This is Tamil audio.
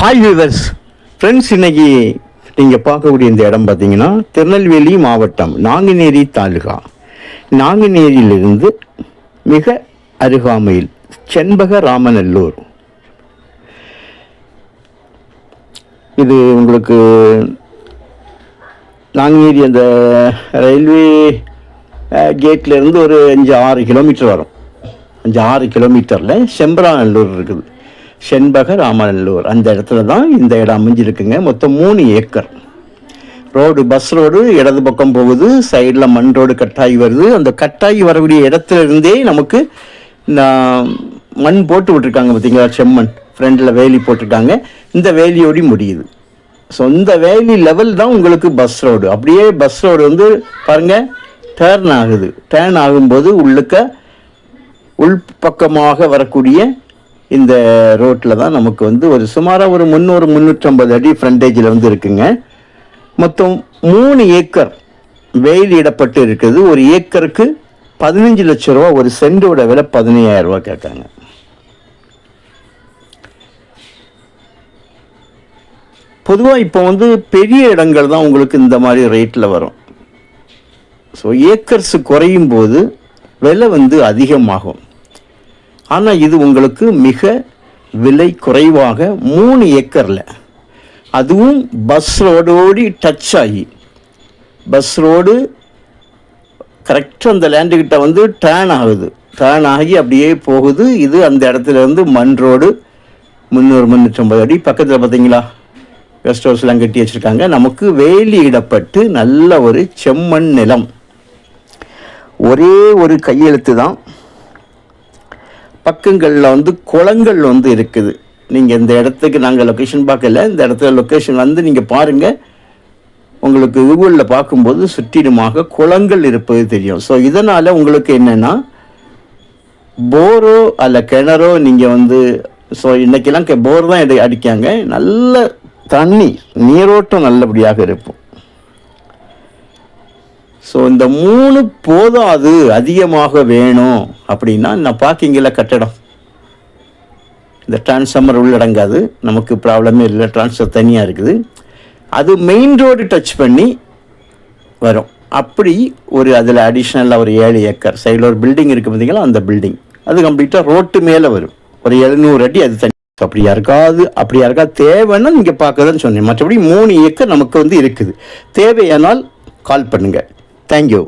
ஹாய் வியூவர்ஸ் ஃப்ரெண்ட்ஸ் இன்னைக்கு நீங்கள் பார்க்கக்கூடிய இந்த இடம் பார்த்தீங்கன்னா திருநெல்வேலி மாவட்டம் நாங்குநேரி தாலுகா. நாங்குநேரியிலிருந்து மிக அருகாமையில் செண்பக ராமநல்லூர் இது உங்களுக்கு நாங்குநேரி அந்த ரயில்வே கேட்லேருந்து ஒரு அஞ்சு ஆறு கிலோமீட்டர் வரும். அஞ்சு ஆறு கிலோமீட்டரில் செம்பராநல்லூர் இருக்குது. செண்பக ராமநல்லூர். அந்த இடத்துல தான் இந்த இடம் அமைஞ்சிருக்குங்க. மொத்தம் மூணு ஏக்கர். ரோடு பஸ் ரோடு இடது பக்கம் போகுது. சைடில் மண் ரோடு கட்டாயி வருது. அந்த கட்டாயி வரக்கூடிய இடத்துல இருந்தே நமக்கு நான் மண் போட்டு விட்டுருக்காங்க பார்த்தீங்களா செம்மண். ஃப்ரண்டில் வேலி போட்டிருக்காங்க. இந்த வேலியோடி முடியுது. ஸோ இந்த வேலி லெவல் தான் உங்களுக்கு பஸ் ரோடு அப்படியே பஸ் ரோடு வந்து பாருங்கள் டேர்ன் ஆகுது. டேர்ன் ஆகும்போது உள்ளுக்க உள்பக்கமாக வரக்கூடிய இந்த ரோட்டில் தான் நமக்கு வந்து ஒரு சுமாராக ஒரு முந்நூறு முந்நூற்றம்பது அடி ஃப்ரண்டேஜில் வந்து இருக்குங்க. மொத்தம் மூணு ஏக்கர் வெயில் இடப்பட்டு இருக்குது. ஒரு ஏக்கருக்கு பதினஞ்சு லட்ச ரூபா ஒரு சென்டோட விலை பதினையாயிரம் ரூபா கேட்காங்க பொதுவாக இப்போ வந்து பெரிய இடங்கள் தான் உங்களுக்கு இந்த மாதிரி ரேட்டில் வரும். ஸோ ஏக்கர்ஸ் குறையும் போது விலை வந்து அதிகமாகும். ஆனால் இது உங்களுக்கு மிக விலை குறைவாக மூணு ஏக்கரில். அதுவும் பஸ் ரோடோடி டச் ஆகி. பஸ் ரோடு கரெக்டாக அந்த லேண்டுக்கிட்ட வந்து டேர்ன் ஆகுது. டேர்ன் ஆகி அப்படியே போகுது. இது அந்த இடத்துல இருந்து மண் ரோடு முந்நூறு முந்நூற்றம்பது அடி பக்கத்தில் பார்த்தீங்களா கெஸ்ட் ஹவுஸ்லாம் கட்டி வச்சுருக்காங்க. நமக்கு வேலி இடப்பட்டு நல்ல ஒரு செம்மண் நிலம். ஒரே ஒரு கையெழுத்து தான். பக்கங்களில் வந்து குளங்கள் வந்து இருக்குது. நீங்கள் இந்த இடத்துக்கு நாங்கள் லொக்கேஷன் பார்க்கல. இந்த இடத்துல லொக்கேஷன் வந்து நீங்கள் பாருங்கள் உங்களுக்கு கூகுளில் பார்க்கும்போது சுற்றிலுமாக குளங்கள் இருப்பது தெரியும். ஸோ இதனால் உங்களுக்கு என்னென்னா போரோ அல்ல கிணறோ நீங்கள் வந்து ஸோ இன்றைக்கெல்லாம் போர் தான் இதை அடிக்காங்க. நல்ல தண்ணி நீரோட்டம் நல்லபடியாக இருக்கும். ஸோ இந்த மூணு போதாது அதிகமாக வேணும் அப்படின்னா நான் பார்க்கிங்கில் கட்டடம். இந்த டிரான்ஸ்ஃபார்மர் உள்ளடங்காது நமக்கு ப்ராப்ளமே இல்லை. டிரான்ஸ்ஃபர் தனியாக இருக்குது. அது மெயின் ரோடு டச் பண்ணி வரும். அப்படி ஒரு அதில் அடிஷ்னலாக ஒரு ஏழு ஏக்கர். சைடில் ஒரு பில்டிங் இருக்குது பார்த்தீங்களா? அந்த பில்டிங் அது கம்ப்ளீட்டாக ரோட்டு மேலே வரும். ஒரு எழுநூறு அடி அது தனி. அப்படி யாருக்காவது அப்படி யாருக்காவது தேவைன்னா நீங்கள் பார்க்கறதுன்னு சொன்னேன். மற்றபடி மூணு ஏக்கர் நமக்கு வந்து இருக்குது. தேவையானால் கால் பண்ணுங்கள் താങ്ക്